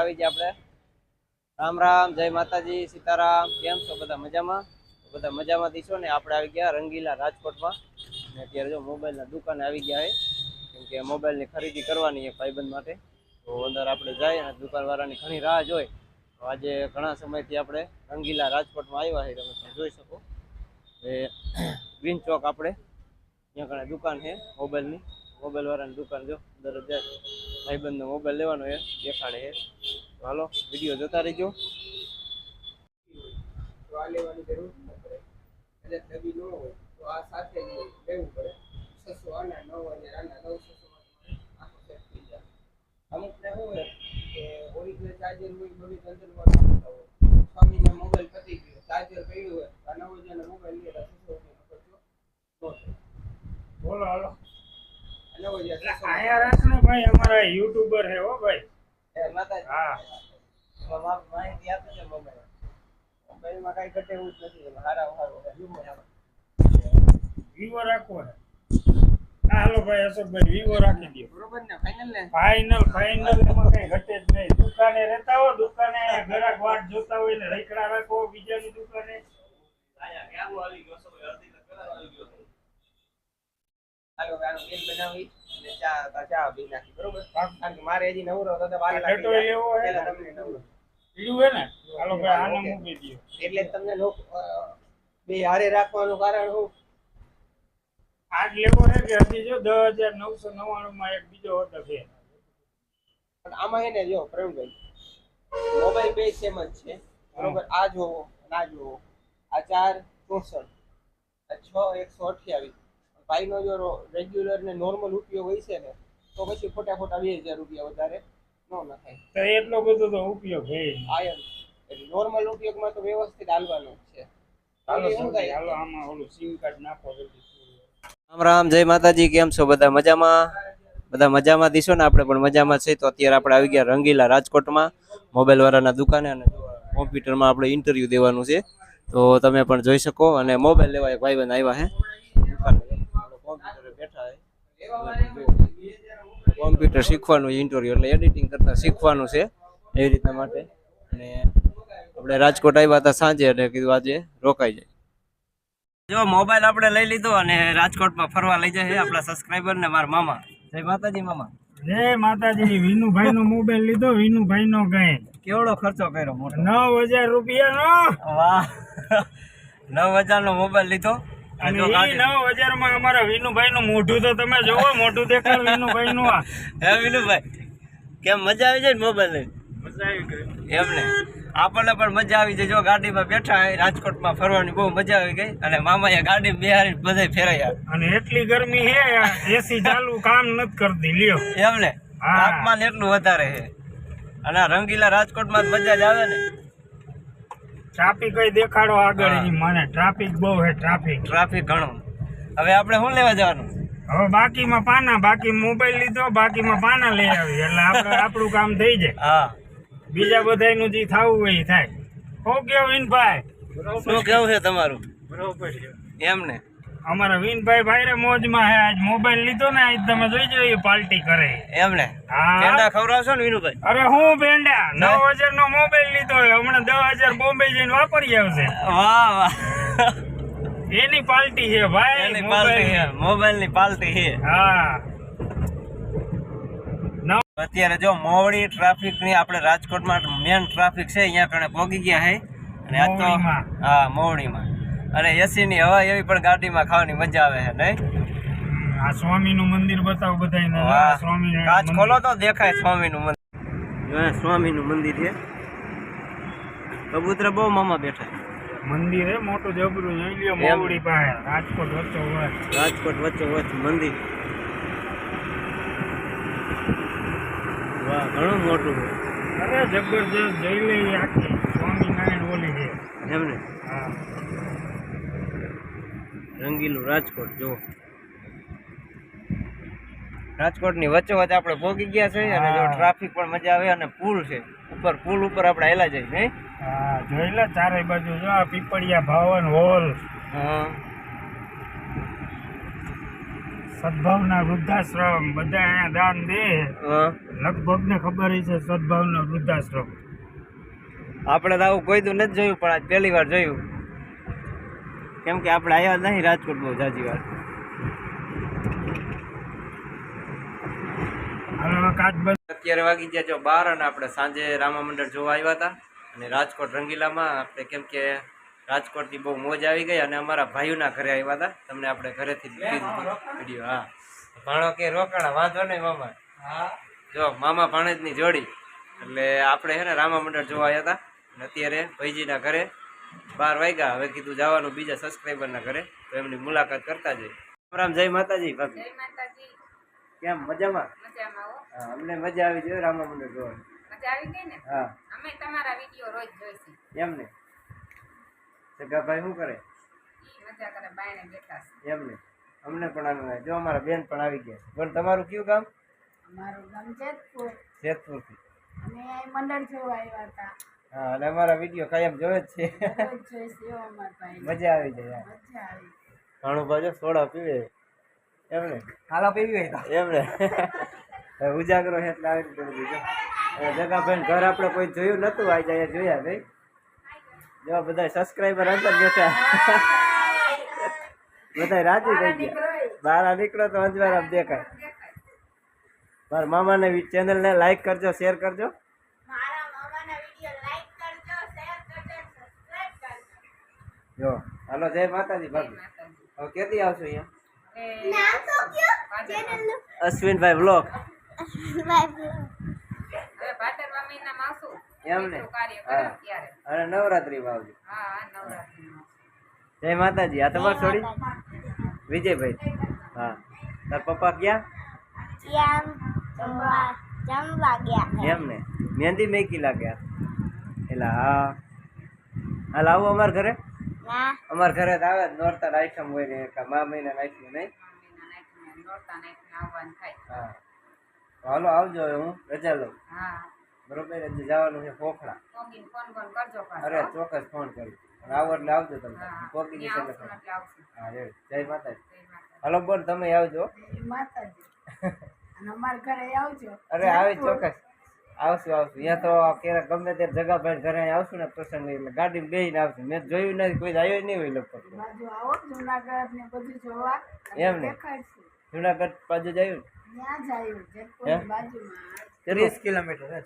રામ રામ, જય માતાજી, સીતારામ. કેમ છો બધા મજામાં? બધા મજામાંથી છો ને આપણે આવી ગયા રંગીલા રાજકોટમાં. ને અત્યારે જો મોબાઈલના દુકાને આવી ગયા છે કેમ કે મોબાઈલની ખરીદી કરવાની છે ભાઈબંધ માટે. તો અંદર આપણે જઈએ અને દુકાનવાળાની ઘણી રાહ જોઈ. તો આજે ઘણા સમયથી આપણે રંગીલા રાજકોટમાં આવ્યા છે તમે જોઈ શકો. એ ગ્રીન ચોક આપણે. ત્યાં ઘણા દુકાન છે મોબાઈલની. મોબાઈલ વાળાની દુકાન જો અંદર જ ભાઈબંધનો મોબાઈલ લેવાનો છે દેખાડે હાલો, વીડિયો જોતા રહેજો. તો આ લેવાની જરૂર ન પડે. એટલે ડબ્બી ન હોય તો આ સાથે લેવું પડે છસો આના નવ હજાર આના નવસો આખો સેટ થઈ જાય અમુક ને શું હોય કે ઓરિજિનલ ચાર્જર હોય બધી અંદરમાં હોય છ મહિના મોબાઈલ પતી ગયો ચાર્જર પડ્યું હોય આ નવ હજારનો મોબાઈલ લે તો છસો રૂપિયાનો ખર્ચો ન થાય બોલો હાલો આ નવ હજાર છસો આયા રાખને ભાઈ અમારા યુટ્યુબર હે હો ભાઈ એ માતાજી હા એમાં મા- માહિતી આપે છે મોબાઈલ મોબાઈલમાં કાંઈ ઘટે એવું જ નથી હારા હારું વિવો રાખવો હાલો ભાઈ અશોકભાઈ વિવો રાખી દો બરોબર ને ફાઇનલ ને? ફાઇનલ ફાઇનલ એમાં કઈ ઘટે જ નહીં. દુકાને રહેતા હો દુકાને ઘરાક વાટ જોતા હોય ને રેકડા રાખો બીજાની દુકાને. હાલો હવે આનું બિલ બનાવી. ચા ચા પી નાખી બરોબર? કારણ કે મારે હજી નવરો હતો તમને નવરો. ને? એટલે તમને બે હારે રાખવાનું કારણ શું? આજ લેવો કે હજી જો દસ હજાર નવસો નવ્વાણું માં એક બીજો ઓર્ડર છે પણ આમાં એને જો પ્રવીણભાઈ મોબાઈલ બે સેમ જ છે. બરોબર? આ જોવો આ જોવો. આ ચાર ચોસઠ. આ છ એકસો અઠ્યાવીસ. ભાઈનો જો રેગ્યુલર ને નોર્મલ ઉપયોગ હોય છે ને તો પછી ખોટા બે હજાર રૂપિયા વધારે નો નખાય. તો એટલો બધો તો ઉપયોગ હે આયન એટલે નોર્મલ ઉપયોગમાં તો વ્યવસ્થિત હાલવાનું છે. હાલો શું થાય? હાલો આમાં ઓલું સિમ કાર્ડ નાખો જલ્દી રામ રામ જય માતાજી કેમ છો? બધા મજામાં? બધા મજામાં દીશો ને? આપણે પણ મજામાં છે તો અત્યારે આપણે આવી ગયા રંગીલા રાજકોટમાં મોબાઈલ વાળાના દુકાને અને કોમ્પ્યુટરમાં આપણે ઇન્ટરવ્યુ દેવાનું છે. તો તમે પણ જોઈ શકો અને મોબાઈલ લેવા એક ભાઈબંધ આવ્યા હે. છે કોમ્પ્યુટર શીખવાનું ઇન્ટરવ્યુ એટલે એડિટિંગ કરતા શીખવાનું છે એવી રીતના માટે. અને આપણે રાજકોટ આવ્યા હતા સાંજે એટલે કીધું આજે રોકાઈ જાય. જો મોબાઈલ આપણે લઈ લીધો અને રાજકોટમાં ફરવા લઈ જાય આપણા સબસ્ક્રાઈબર ને મારા મામા. જય માતાજી મામા. જય માતાજી વિનુભાઈ નો મોબાઈલ લીધો વિનુભાઈ નો કઈ કેવડો ખર્ચો કર્યો મોટો? નવ હજાર રૂપિયા વાહ. નવ હજાર નો મોબાઈલ લીધો. અને જો નવ હજારમાં અમારા વિનુભાઈ નું મોઢું તો તમે જોવો મોઢું દેખાડ વિનુભાઈ નું આ. હે વિનુભાઈ કેમ મજા આવી જાય ને મોબાઈલ મજા આવી ગઈ. એમને. આપણને પણ મજા આવી જાય. જો ગાડીમાં બેઠા રાજકોટમાં ફરવાની બહુ મજા આવી ગઈ. અને મામા ગાડી બિહારી બધા ફેરાયા. અને એટલી ગરમી હે એસી ચાલુ કામ નથી કરતી લ્યો. એમને. તાપમાન એટલું વધારે છે અને રંગીલા રાજકોટમાં જ મજા જ આવે ને. ટ્રાફિક કઈ દેખાડો આગળ હા. મને ટ્રાફિક બહુ હે ટ્રાફિક ટ્રાફિક ઘણો. હવે આપણે શું લેવા જવાનું? હવે બાકીમાં પાના બાકી મોબાઈલ લીધો બાકીમાં પાના લઈ આવી. એટલે આપણે આપણું કામ થઈ જાય. હા. બીજા બધાયનું જે થવું હોય એ થાય. શું કેવું ભાઈ શું કેવું છે તમારું? બરોબર છે. એમને. અમારા વિનભાઈ ભાઈ મોજમાં હે આજ મોબાઈલ લીધો ને આજ તમે જોઈ જોઈ પાર્ટી કરે. એમને? હા. પેંડા ખવડાવશો ને વિનુભાઈ? અરે હું પેંડા નવ હજાર નો મોબાઈલ લીધો હે. હમણાં દસ હજાર બોમ્બે જઈને વાપરી આવશે. વાહ વાહ. એની પાર્ટી છે ભાઈ એની પાર્ટી છે મોબાઈલની પાર્ટી છે. હા. અત્યારે જો મોવડી ટ્રાફિકની આપણે રાજકોટમાં મેન ટ્રાફિક છે અહીંયા કણે પોગી ગયા છે અને આ તો. હા મોવડીમાં. અને એસી ની હવા એવી પણ ગાડીમાં ખાવાની મજા આવે છે નહીં? આ સ્વામી નું મંદિર બતાવો બધાને વાહ. સ્વામી કાચ ખોલો તો દેખાય સ્વામી નું મંદિર સ્વામી નું મંદિર છે. કબૂતર બહુ મામા બેઠા મંદિર હે મોટું જબરું જોઈ લ્યો મોવડી પાસે. રાજકોટ વચ્ચો વચ રાજકોટ વચ્ચે વચ મંદિર. વાહ ઘણું મોટું છે. અરે જબરજસ્ત જઈ લઈ આખી. સ્વામિનારાયણ ઓલી છે. એમને? હા. રંગીલું રાજકોટ જો રાજકોટની વચ્ચે આપણે ભોગી ગયા છે અને જો ટ્રાફિક પણ મજા આવે અને પુલ છે. ઉપર પુલ ઉપર આપણે હેલા જઈએ નહીં હા જોઈ લે ચારે બાજુ જો આ પીપળિયા ભવન હોલ. સદભાવના વૃદ્ધાશ્રમ બધા અહીંયા દાન દે. લગભગ ને ખબર છે સદભાવના વૃદ્ધાશ્રમ. આપણે તો આવું કોઈ તો નથી જોયું પણ આજ પહેલી વાર જોયું. કેમ કે આપણે આવ્યા નહીં રાજકોટ બહુ જાજી વાર. અત્યારે વાગી ગયા જો બાર અને આપણે સાંજે રામા મંડળ જોવા આવ્યા હતા અને રાજકોટ રંગીલામાં આપણે કેમ કે રાજકોટથી બહુ મોજ આવી ગઈ અને અમારા ભાઈઓના ઘરે આવ્યા હતા. તમને આપણે ઘરેથી વીડિયો હા. ભાણો કે રોકાણા વાંધો નહીં મામા. હા. જો મામા ભાણેજની જોડી. એટલે આપણે છે ને રામા મંડળ જોવા આવ્યા હતા. અને અત્યારે ભાઈજીના ઘરે બાર વાગ્યા. હવે કીધું જવાનું બીજા સબસ્ક્રાઈબરના ઘરે તો એમની મુલાકાત કરતા જઈએ. રામ રામ જય માતાજી. ભાભી કેમ મજામાં? મજામાં હા. અમને મજા આવી જોઈએ રામા મંડળ જોવાની. મજા આવી ગઈ ને? હા. અમે તમારા વીડિયો રોજ જોઈશું. એમને સગાભાઈ શું કરે? ઈ મજા કરે બાયણે બેઠા છે. એમને અમને પણ આનંદ જો અમારા બેન પણ આવી ગયા પણ તમારું કયું ગામ? અમારું ગામ જેતપુર. જેતપુરથી. અમે મંડળ જોવા આવ્યા હતા. હા અને અમારા વીડિયો કાયમ જોવે જ છે. મજા આવી જાય ઘણું બાજુ સોડા પીવે. એમને? હાલો પીવી હોય એમને? હવે ઉજાગરો છે એટલે આવી રીતે બધું જગાભાઈ ઘર આપણે કોઈ જોયું નતું આ જાય જોયા ભાઈ. જો બધા સબસ્ક્રાઈબર અંદર બેઠા. બધા રાજી થઈ ગયા. બહાર નીકળો તો અંજવાર આમ દેખાય. મારા મામાને ચેનલને લાઈક કરજો શેર કરજો મારા મામાના વીડિયો લાઈક કરજો શેર કરજો સબસ્ક્રાઇબ કરજો જો. હાલો જય માતાજી ભાભી. હવે ક્યાંથી આવશો અહીંયા? અશ્વિનભાઈ બ્લોક એમને? અને નવરાત્રીમાં આવજો. હા હા નવરાત્રીમાં જય માતાજી. આ તમારે છોડી? વિજયભાઈ. હા. તાર પપ્પા ક્યાં? ત્યાં જમવા જમવા ગયા એમ મહેંદી મેકી લાગ્યા. એટલે હા. હાલ આવો અમારા ઘરે. અમારા ઘરે તો આવે જ નોરતા આઈટમ હોય ને કા મા મહિના નાખ્યું નહીં. હા. હાલો આવજો હવે હું રજા લઉં. બરોબર હજી જવાનું છે પોખડા અરે ચોક્કસ ફોન કરું. આવો એટલે આવજો તમે પોકી જશે એટલે હા જય માતાજી. હાલો બોલ તમે આવજો. માતાજી. અને અમારા ઘરે આવજો. અરે આવી ચોક્કસ. આવશું આવશું. યા તો ક્યારેક ગમે ત્યારે જગાભાઈ ઘરે આવશું ને પ્રસંગ એટલે ગાડી બેહીને આવશું. મેં જોયું નથી કોઈ આવ્યો નહીં હોય લગભગ. બાજુ આવો જુનાગઢ ને બધું જોવા. અને એમ ને? જુનાગઢ બાજુ જ આવ્યું? ત્યાં જ આવ્યું જેતપુર હે? બાજુમાં. ત્રીસ કિલોમીટર ને?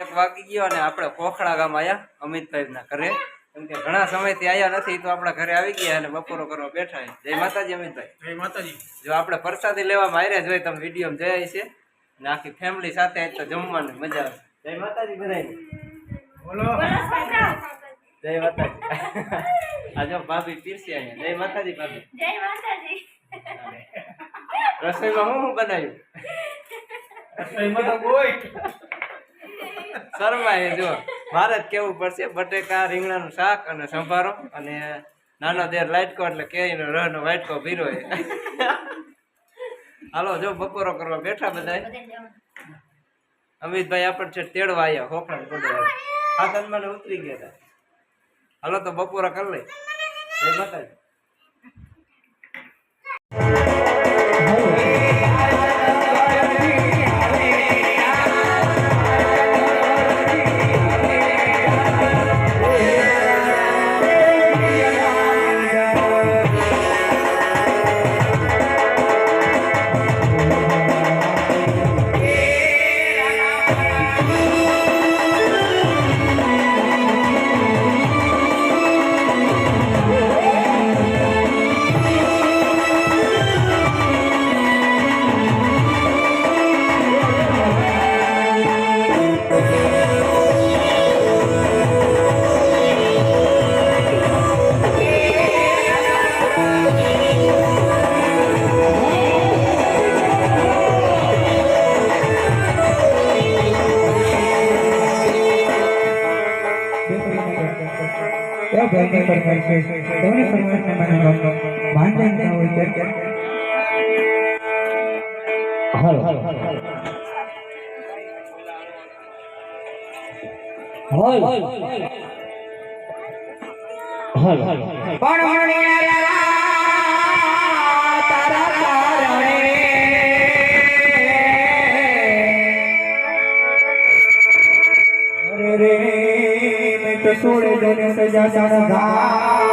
એક વાગી ગયો અને આપણે કોખડા ગામ આવ્યા અમિતભાઈ ના ઘરે. કેમ કે ઘણા સમયથી આવ્યા નથી તો આપણા ઘરે આવી ગયા અને બપોરો કરવા બેઠા જય માતાજી અમિતભાઈ. જય માતાજી. જો આપણે પ્રસાદી લેવામાં આવ્યા જોઈએ તમે વીડિયો જયા છે અને આખી ફેમિલી સાથે તો જમવાની મજા આવે. જય માતાજી બધાને બોલો. જય માતાજી. આ જો ભાભી પીરસી અહીંયા. જય માતાજી ભાભી. જય માતાજી. રસોઈમાં હું શું બનાવ્યું? રસોઈમાં તો કોઈ. શરમાય જો. મારે જ કેવું પડશે? બટેકા, રીંગણાનું શાક અને સંભારો અને નાનો દેર લાઇટકો એટલે કેરીનો રહનો વાટકો ભીરો હાલો, જો બપોરો કરવા બેઠા બધા અમિતભાઈ આપણે છે તેડવા આવ્યા હોખડા ગોડવા મને ઉતરી ગયા હતા હાલો, તો બપોરા કરી લઈ. જય માતાજી. જય જય પરમેશ્વર તેઓની પરમાત્મા માનવાનો માન જાણતા હોય છે હાલો હાલો. હાલો. હાલો. પણ हल हल हल हल